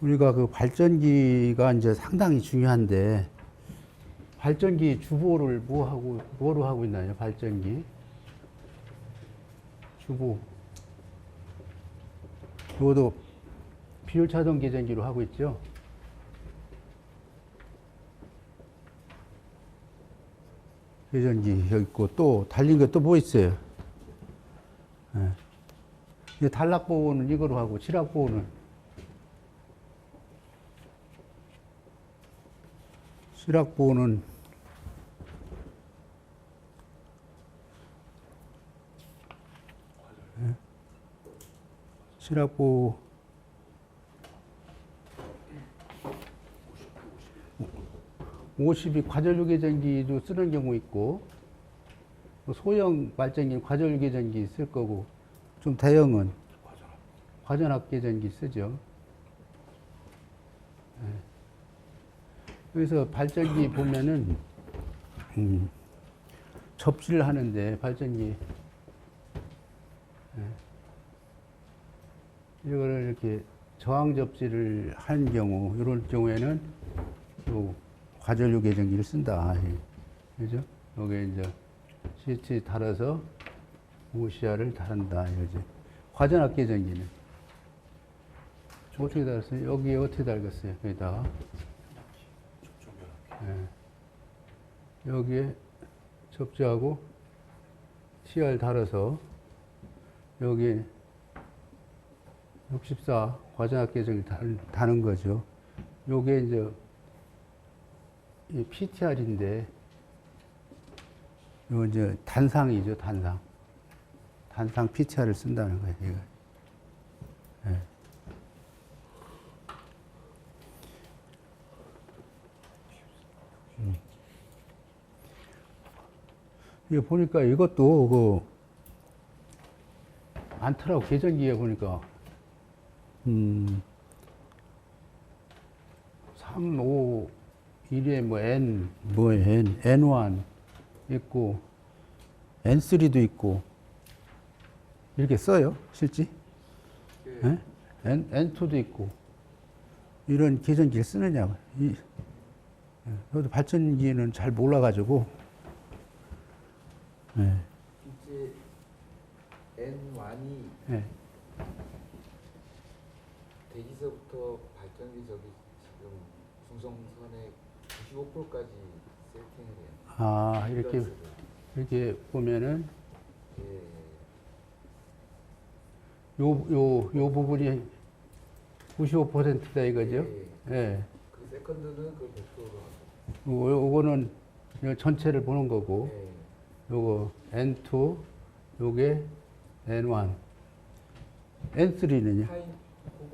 우리가 그 발전기가 이제 상당히 중요한데 발전기 주보를 뭐 하고 뭐로 하고 있나요? 발전기 주보 이것도 비율 차동 계전기로 하고 있죠. 계전기 여기 있고 또 달린 게또뭐 있어요? 예. 이제 단락 보호는 이거로 하고 칠학 보호는 칠학 보호는 보호 50이 과전류계전기도 쓰는 경우 있고 뭐 소형 발전기는 과전류계전기 쓸 거고 좀 대형은 과전압계전기 쓰죠. 예. 여기서 발전기 보면은 음, 접시를 하는데 발전기 예. 이거를 이렇게 저항 접시를 하는 경우 이런 경우에는 요 과전류 계전기를 쓴다. 예. 그죠? 여기 이제 CH 달아서 OCR을 다른다. 이거지. 과전압 계전기는 어떻게 달았어요? 여기에 어떻게 달겠어요? 여기다가 예. 여기에 접지하고 CR 달아서 여기 64 과전압 계정이 다는 거죠. 요게 이제 이 PTR인데 요 이제 단상이죠, 단상. 단상 PTR을 쓴다는 거예요, 이거. 예. 음. 이거 보니까 이것도 그 많더라고 계전기에 보니까 음, 3, 5, 1에 뭐 N, 뭐 N, N1 있고 N3도 있고 이렇게 써요 실제? 예? N, N2도 있고 이런 계전기를 쓰느냐고 이, 예, 저도 발전기는 잘 몰라가지고 예, 이제 N1이 예. 대기서부터 발전기 저기 지금 중성선에 95%까지 세팅을 해요. 아 이렇게. 이렇게 보면은 예. 요요 요 부분이 95%다 이거죠? 예. 예. 그 세컨드는 그 100%로 하고. 요, 요거는 요 전체를 보는 거고, 예. 요거 N2, 요게 N1, N3는요? 타임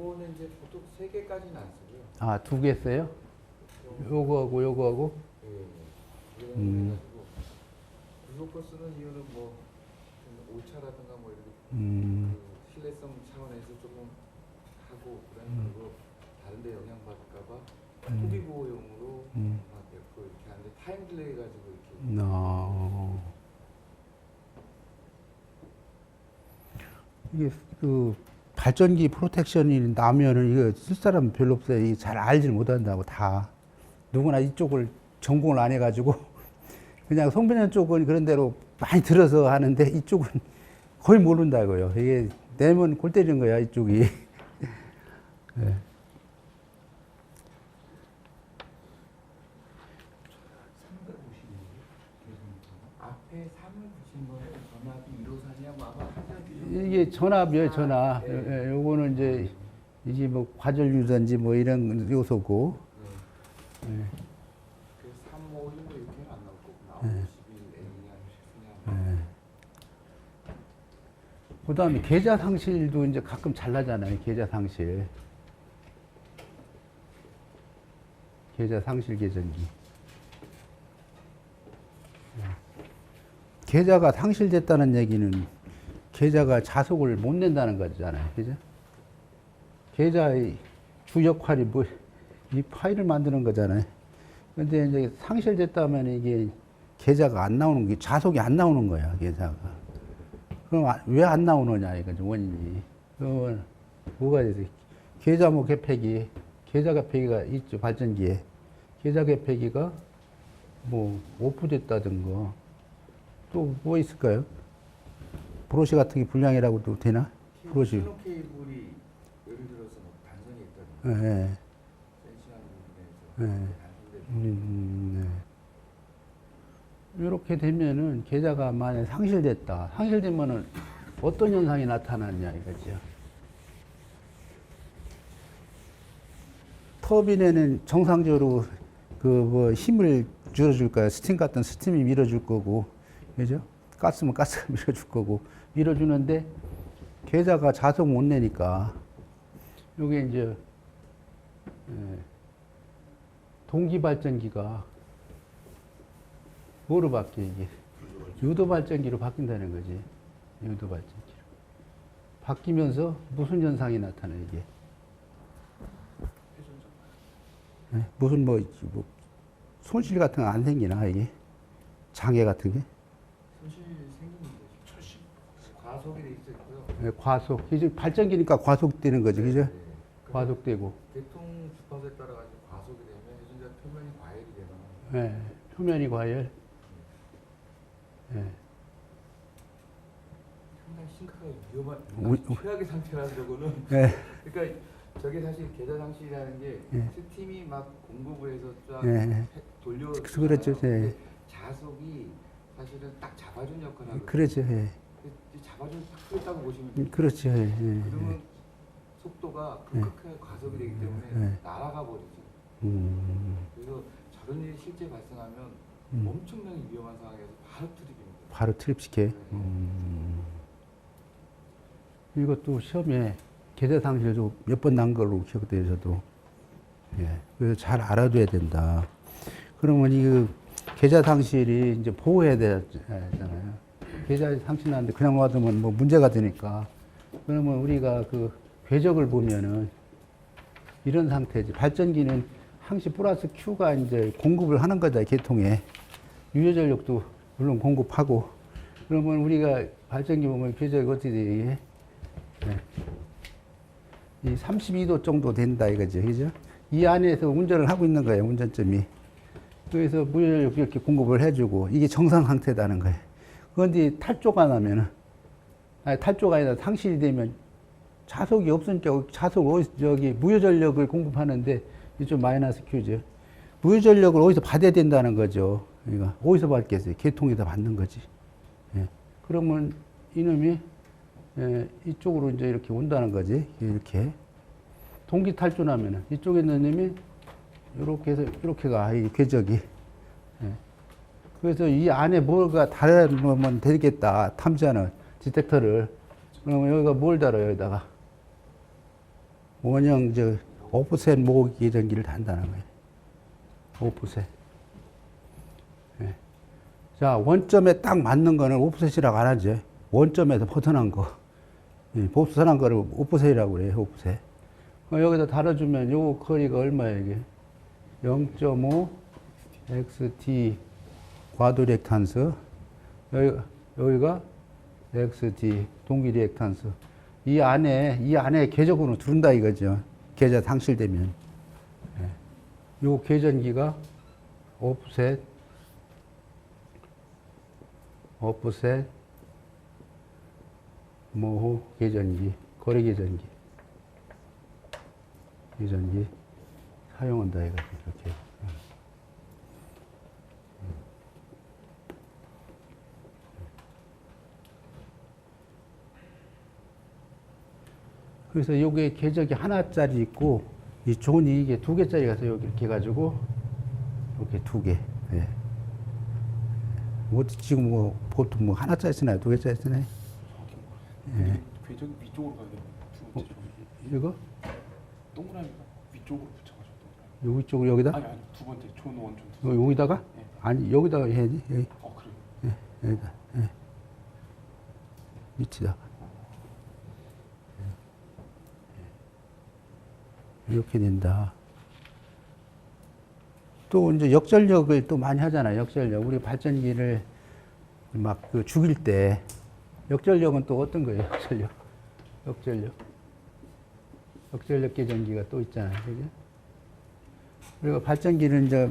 그거는 이제 보통 세 개까지는 안 쓰고요. 아, 두 개 써요? 좀, 요거하고 요거하고? 예. 이런 음. 해가지고 95% 쓰는 이유는 뭐좀 오차라든가 뭐 이렇게 음, 그 신뢰성 차원에서 조금 하고 그런 음. 거고 다른데 영향받을까봐 음. 소비 보호용으로 음. 막 몇프 이렇게 하는데 타임 딜레이 가지고 이렇게 어. 이게 그 발전기 프로텍션이 나면은 이거 쓸 사람 별로 없어요. 잘 알질 못한다고 다. 누구나 이쪽을 전공을 안 해가지고 그냥 송변현 쪽은 그런 대로 많이 들어서 하는데 이쪽은 거의 모른다고요. 이게 내면 골 때리는 거야 이쪽이. 네. 앞에 3을 붙인 거는 전압이 1호선이야 뭐 아마 하자기 이게 전압이에요, 아, 전압. 네. 예, 요거는 이제 이게 뭐 과전류든지 뭐 이런 요소고. 예. 그 3, 5, 1뭐 이렇게는 안 나올 나오고 네. 11, N이냐 10이냐 예. 그다음에 계좌 상실도 이제 가끔 잘 나잖아요. 계좌 상실. 계좌 상실 계전기. 예. 계좌가 상실됐다는 얘기는 계좌가 자속을 못 낸다는 거잖아요. 그죠? 계좌의 주 역할이 뭐, 이 파일을 만드는 거잖아요. 근데 이제 상실됐다면 이게 계좌가 안 나오는 게 자속이 안 나오는 거야, 계좌가. 그럼 왜 안 나오느냐, 이거죠, 원인이. 그러면 뭐가 되지? 계좌 뭐 개폐기, 계좌 개폐기가 있죠, 발전기에. 계좌 개폐기가 뭐 오프됐다든가 또 뭐 있을까요? 브로시 같은 게 불량이라고도 되나? 브로시. 신호 케이블이 예를 들어서 뭐 단선이 있다든가 예, 예. 센싱한 부분에서 네. 음, 네. 이렇게 되면은 계좌가 만약 상실됐다. 상실되면은 어떤 현상이 나타나느냐 이거죠. 터빈에는 정상적으로 그 뭐 힘을 줄여줄 거야. 스팀 같은 스팀이 밀어줄 거고, 그죠? 가스면 가스가 밀어줄 거고, 밀어주는데 계좌가 자석 못 내니까 요게 이제 예, 동기 발전기가 뭐로 바뀌어 이게? 유도 발전기로 바뀐다는 거지 유도 발전기로. 바뀌면서 무슨 현상이 나타나 이게? 예, 무슨 뭐, 뭐 손실 같은 거 안 생기나 이게? 장애 같은 게 손실 생기는 거죠. 철심. 과속이 돼 있었고요. 예, 과속 이제 발전기니까 과속되는 거지 그죠 네. 과속되고 대통 주파수에 따라 가지고 과속이 되면 유전자 표면이 과열이 되거나 예, 표면이 과열 예. 상당히 심각하게 위험한 우- 최악의 상태라는 거는 예, 그러니까 저게 사실 계좌 상실이라는 게 예. 스팀이 막 공급을 해서 쫙 예. 해- 돌려 그래서 그렇죠, 예. 근데 자석이 사실은 딱 잡아준 역할을 하거든요. 그렇죠 예. 잡아준 딱 그랬다고 보시면 돼요. 그렇죠 예, 예, 그러면 속도가 예. 급격하게 과속이 되기 때문에 예. 날아가 버리죠. 음, 그래서 저런 일이 실제 발생하면 음. 엄청나게 위험한 상황에서 바로 투입입니다. 바로 트립시켜. 음. 이것도 시험에 계좌 상실도 몇번 난 걸로 기억돼요, 저도. 예. 그래서 잘 알아둬야 된다. 그러면 이 계좌 상실이 이제 보호해야 되잖아요. 계좌 상실 나는데 그냥 놔두면 뭐 문제가 되니까. 그러면 우리가 그 궤적을 보면은 이런 상태지. 발전기는 항시 플러스 Q가 이제 공급을 하는 거다, 계통에. 유효전력도 물론 공급하고. 그러면 우리가 발전기 보면 궤적이 어떻게 돼? 네. 이 32도 정도 된다, 이거죠. 그죠? 이 안에서 운전을 하고 있는 거예요, 운전점이. 그래서 무효전력 이렇게 공급을 해주고, 이게 정상 상태다는 거예요. 그런데 탈조가 나면은, 아니, 탈조가 아니라 상실이 되면 자석이 없으니까 자석 어디서 저기 무효전력을 공급하는데 좀 마이너스 Q죠. 무효전력을 어디서 받아야 된다는 거죠. 그러니까 어디서 받겠어요? 계통에다 받는 거지. 예. 그러면 이놈이 예, 이쪽으로 이제 이렇게 온다는 거지. 이렇게 동기 탈주나면은 이쪽에 있는 놈이 이렇게 해서 이렇게 가. 이 궤적이. 예. 그래서 이 안에 뭐가 달으면 되겠다. 탐지하는 디텍터를. 그러면 여기가 뭘 달아요? 여기다가 원형 저 오프셋 모으기 전기를 단다는 거예요. 오프셋. 예. 자 원점에 딱 맞는 거는 오프셋이라고 안 하죠. 원점에서 벗어난 거, 예, 벗어난 거를 오프셋이라고 그래요. 오프셋. 어, 여기다 달아주면 요 거리가 얼마예요 이게? 0.5 xt 과도 리액탄스 여기, 여기가 xt 동기 리액탄스. 이 안에 이 안에 궤적으로 두른다 이거죠. 계좌 상실되면. 예. 요 계전기가 오프셋 오프셋 모호 계전기 거래 계전기. 계전기 사용한다 이거죠 이렇게 그래서 요게 궤적이 하나짜리 있고 이 존이 이게 두 개짜리 가 서 여기 이렇게 해가지고 이렇게 두 개. 예. 뭐 지금 뭐 보통 뭐 하나짜리 쓰나요? 두 개짜리 쓰나요? 예. 궤적이 위쪽으로 가야. 두 번째 존. 이거 동그라미가 위쪽으로 붙여가지고 동그라미. 여기 쪽으로 여기다 아니 아니 두 번째 존 원존 두 요- 여기다가 예. 아니 여기다가 해야지 여기 어 그래요. 여기다. 예. 밑에다 이렇게 된다. 또 이제 역전력을 또 많이 하잖아요. 역전력. 우리 발전기를 막 그 죽일 때 역전력은 또 어떤 거예요? 역전력. 역전력. 역전력 계전기가 또 있잖아요. 그죠? 그리고 발전기를 이제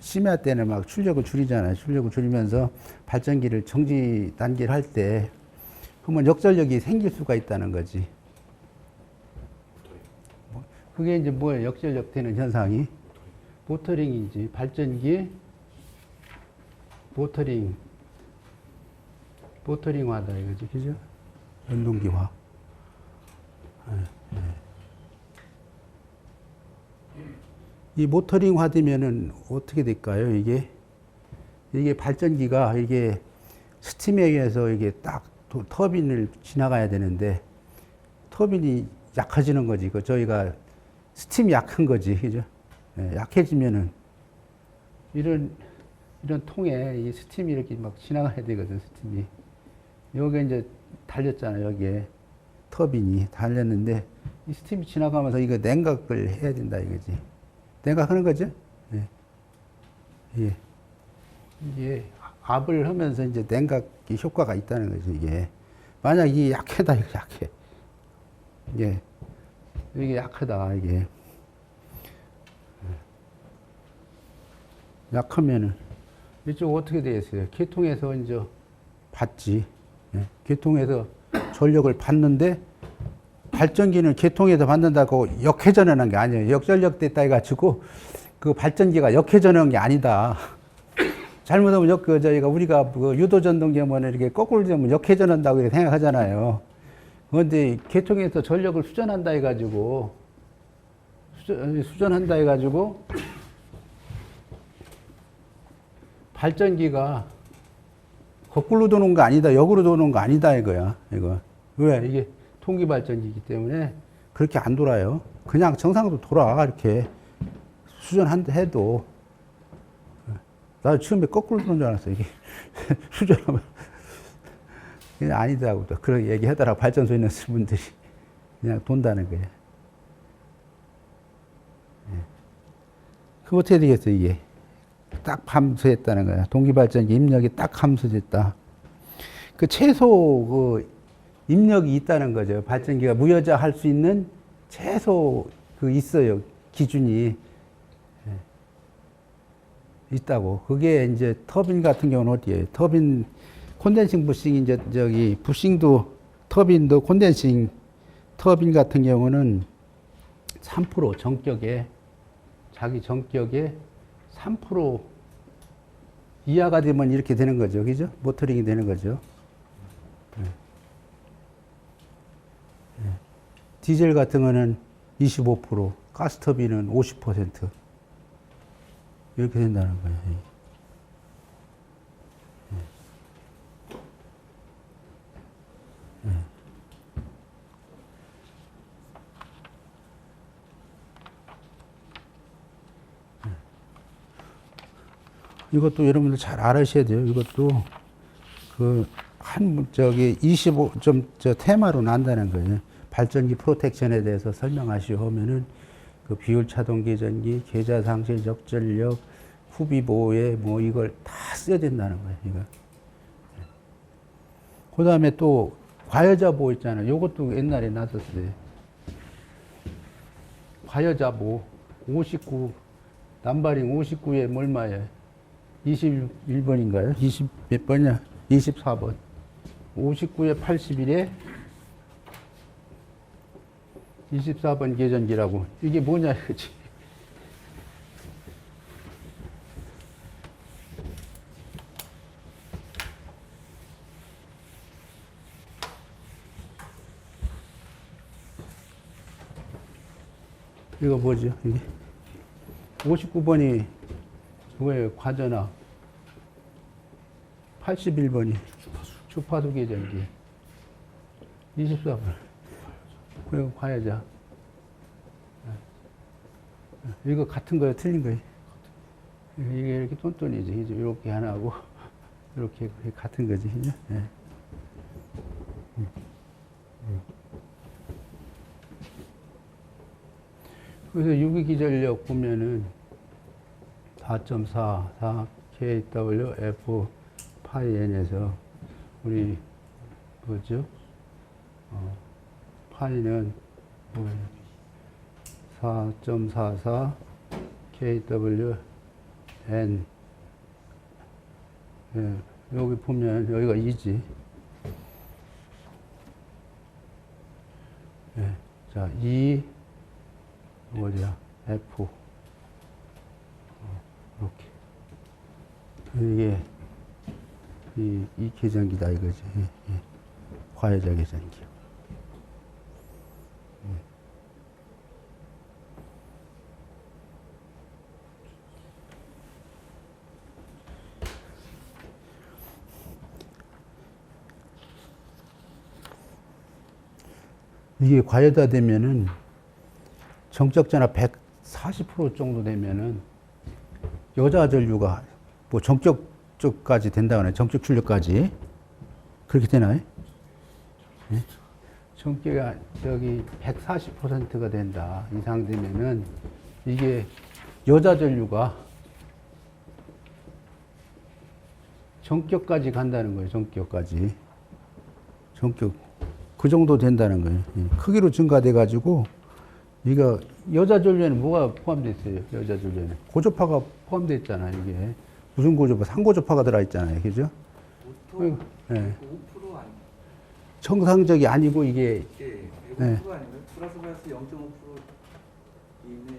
심야 때는 막 출력을 줄이잖아요. 출력을 줄이면서 발전기를 정지 단계를 할 때 그러면 역전력이 생길 수가 있다는 거지. 뭐, 그게 이제 뭐예요? 역전력 되는 현상이 모터링이지. 발전기 모터링 모터링화다 이거지. 그죠? 연동기화. 이 모터링화 되면은 어떻게 될까요? 이게 이게 발전기가 이게 스팀에 의해서 이게 딱 도- 터빈을 지나가야 되는데 터빈이 약해지는 거지. 그 저희가 스팀이 약한 거지, 그죠? 예, 약해지면은 이런 이런 통에 이 스팀이 이렇게 막 지나가야 되거든, 스팀이. 여기 이제 달렸잖아요, 여기에 터빈이 달렸는데 이 스팀이 지나가면서 이거 냉각을 해야 된다 이거지. 냉각하는 거죠? 예. 예. 이게 압을 하면서 이제 냉각이 효과가 있다는 거죠, 이게. 만약 이게 약하다, 이거 약해. 이게, 이게 약하다, 이게. 약하면은, 이쪽 어떻게 되겠어요? 계통에서 이제 받지. 예. 계통에서 전력을 받는데, 발전기는 계통에서 받는다고 역회전하는 게 아니에요. 역전력 됐다 해가지고 그 발전기가 역회전하는 게 아니다. 잘못하면 역, 그, 저희가 우리가 그 유도전동기 하면 이렇게 거꾸로 되면 역회전한다고 생각하잖아요. 그런데 계통에서 전력을 수전한다 해가지고 수전, 수전한다 해가지고 발전기가 거꾸로 도는 거 아니다, 역으로 도는 거 아니다 이거야. 이거 왜 이게 통기 발전기이기 때문에 그렇게 안 돌아요. 그냥 정상으로 돌아 이렇게 수전한다 해도 나 처음에 거꾸로 도는 줄 알았어 이게 수전하면 아니더라고 또 그런 얘기 하더라고 발전소 있는 분들이 그냥 돈다는 거예요. 예. 그럼 어떻게 되겠어 이게 딱 함수했다는 거야. 동기발전기 입력이 딱 함수됐다. 그 최소 그 입력이 있다는 거죠. 발전기가 무여자 할 수 있는 최소 그 있어요. 기준이. 예. 있다고. 그게 이제 터빈 같은 경우는 어디에요? 터빈, 콘덴싱 부싱, 이제 저기 부싱도 터빈도 콘덴싱 터빈 같은 경우는 3% 정격에 자기 정격에 3% 이하가 되면 이렇게 되는 거죠. 그죠? 모터링이 되는 거죠. 디젤 같은 거는 25%, 가스터빈은 50% 이렇게 된다는 거예요. 이것도 여러분들 잘 알으셔야 돼요. 이것도 그 한 저기 25점 저 테마로 난다는 거예요. 발전기 프로텍션에 대해서 설명하시오 하면은 그 비율 차동 계전기, 계좌 상실 적절력, 후비 보호에 뭐 이걸 다 써야 된다는 거예요. 이거. 그 다음에 또 과여자 보호 있잖아요. 요것도 옛날에 나섰어요. 과여자 보호 59 남바링 59에 얼마예요? 21번인가요? 20 몇 번이야? 24번. 59에 81에 24번 계전기라고. 이게 뭐냐 이거지. 이거 뭐죠? 이게 59번이 뭐예요? 과전압. 81번이 주파수 계정기 24번. 그리고 과외자. 예. 이거 같은 거야 틀린 거야 이게 이렇게 똔똔이지. 이제 이렇게 하나하고 이렇게 같은 거지. 네. 그래서 유기기전력 보면은 4.4, 4KWF 파이 n에서 우리 뭐죠? 어, 파이는 4.44 kW n 예, 여기 보면 여기가 2지. 예, 자, 2 어디야? F. 어, 이렇게. 이게, 이, 이 계전기다 이거지. 예, 예. 과여자 계전기. 음. 이게 과여다 되면은 정적 전압 140% 정도 되면은 여자 전류가 뭐 정적 쪽까지 된다거나 정적 출력까지 그렇게 되나요? 예? 정기가 저기 140%가 된다 이상 되면은 이게 여자 전류가 정격까지 간다는 거예요. 정격까지 정격 그 정도 된다는 거예요. 예. 크기로 증가돼 가지고 이거 여자 전류에는 뭐가 포함되어 있어요? 여자 전류에는 고조파가 포함되어 있잖아요. 이게 무슨 고조파? 상고조파가 들어 있잖아요. 그죠? 보통 예. 5% 아니 정상적이 아니고 이게 예, 105% 네. 아니면 플러스 마이너스 0.5% 이내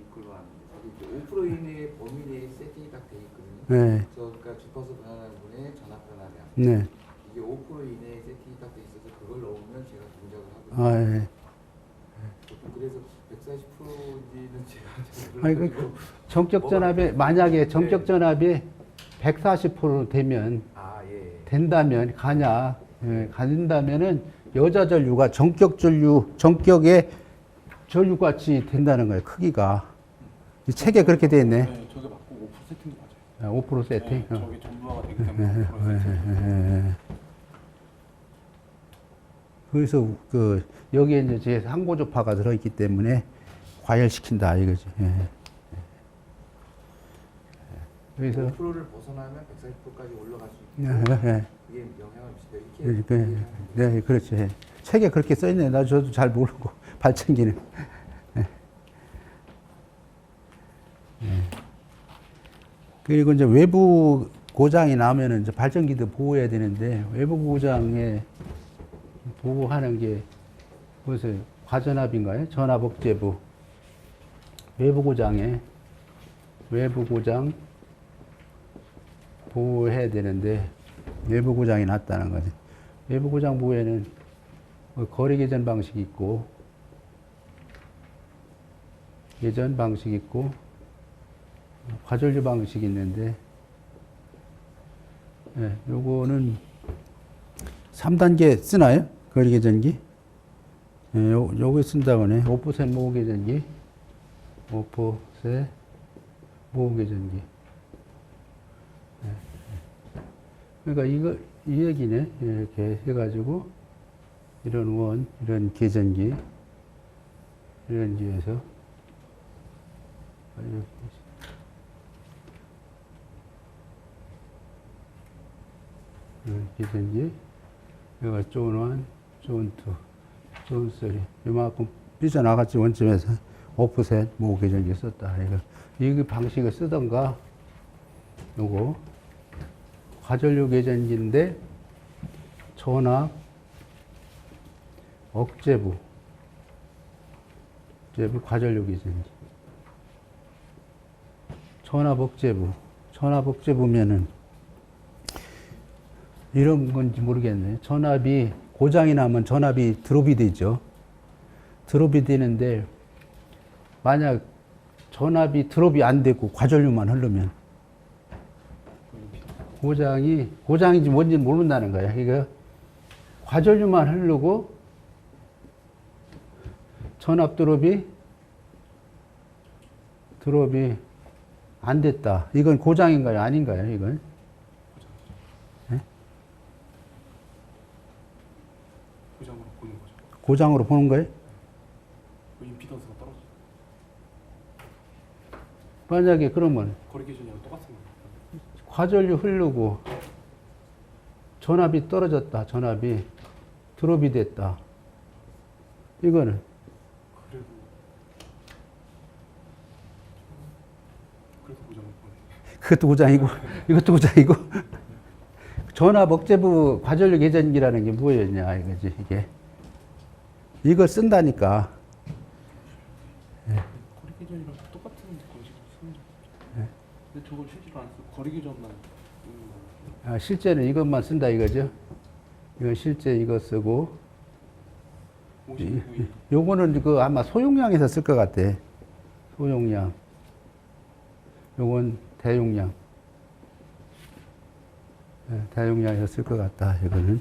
이걸로 하는데 저기 이제 5% 이내의 범위 내에 세팅이 딱 돼 있거든요. 네, 저 그러니까 주파수 변화량 분의 전압 변화량 네. 이게 5% 이내에 세팅이 딱 돼 있어서 그걸 넣으면 제가 동작을 하거든요. 아, 예. 보통 그래서 140%인지는 제가 잘 아니, 몰라가지고 그 정격 전압에 만약에 정격 네. 전압이 140% 되면 아 예. 된다면 가냐 예, 가진다면은 여자 전류가 정격 전류 정격의 전류 같이 된다는 거예요 크기가 이 책에 그렇게 돼 있네 네, 저게 맞고 5% 세팅도 맞아요. 아, 5% 세팅 네, 어. 저게 전부화가 되기 예, 때문에 5% 예, 세팅. 예, 예. 그래서 그 여기에 이제 제 상고조파가 들어있기 때문에 과열시킨다 이거지. 예. 그래서 5%를 벗어나면 140%까지 올라갈 수 예, 있고 예. 그게 영향을 미친다 이렇게 그러니까, 이해하면 돼요. 네, 그렇죠. 예. 책에 그렇게 써 있네. 나 저도 잘 모르고 발전기는. 예. 예. 그리고 이제 외부 고장이 나면은 이제 발전기도 보호해야 되는데 외부 고장에 보호하는 게 무슨 과전압인가요? 전압 억제부. 외부 고장에 외부 고장 보호해야 되는데 외부 고장이 났다는 거지. 외부 고장 보호에는 뭐 거리 개전 방식이 있고 개전 방식이 있고 과전류 방식이 있는데 예, 요거는 3단계 쓰나요? 거리 개전기? 예, 요, 요거 쓴다고 하네. 5% 모호 개전기. 5% 모호 개전기. 예, 예. 그러니까 이거, 이 얘기네. 이렇게 해가지고, 이런 원, 이런 계전기, 이런 기에서, 이렇게 여기가 존 원, 존 투, 존 쓰리. 이만큼 삐져나갔지, 원점에서. 5% 모호 계전기 썼다. 이거, 이 방식을 쓰던가, 요거, 과전류 계전기인데 전압 억제부. 억제부 과전류 계전기 전압 억제부. 전압 억제부면은 이런 건지 모르겠네. 전압이 고장이 나면 전압이 드롭이 되죠. 드롭이 되는데 만약 전압이 드롭이 안 되고 과전류만 흐르면 고장이 고장인지 뭔지 모른다는 거야. 이거 과전류만 흐르고 전압 드롭이 드롭이 안 됐다. 이건 고장인가요? 아닌가요? 이건 고장으로 보는 거죠. 고장으로 보는 거예요? 그 임피던스가 떨어져. 만약에 그러면 거리 기준이랑 거예요. 과전류 흐르고 전압이 떨어졌다. 전압이 드롭이 됐다. 이거는 그래도 그래도. 그것도 고장이고 이것도 고장이고 전압 억제부 과전류 개전기라는 게 뭐였냐 이거지 이게 이걸 쓴다니까 거리 기준이랑 똑같은 공식을 쓰는 거. 네. 근데 저걸 실제로 안 쓰고 거리 기준만 쓰는 거예요. 아, 실제는 이것만 쓴다 이거죠 이건 실제 이거 쓰고 59이 요거는 그 아마 소용량에서 쓸 것 같아. 소용량. 요건 대용량. 예, 대용량에서 쓸 것 같다, 이거는.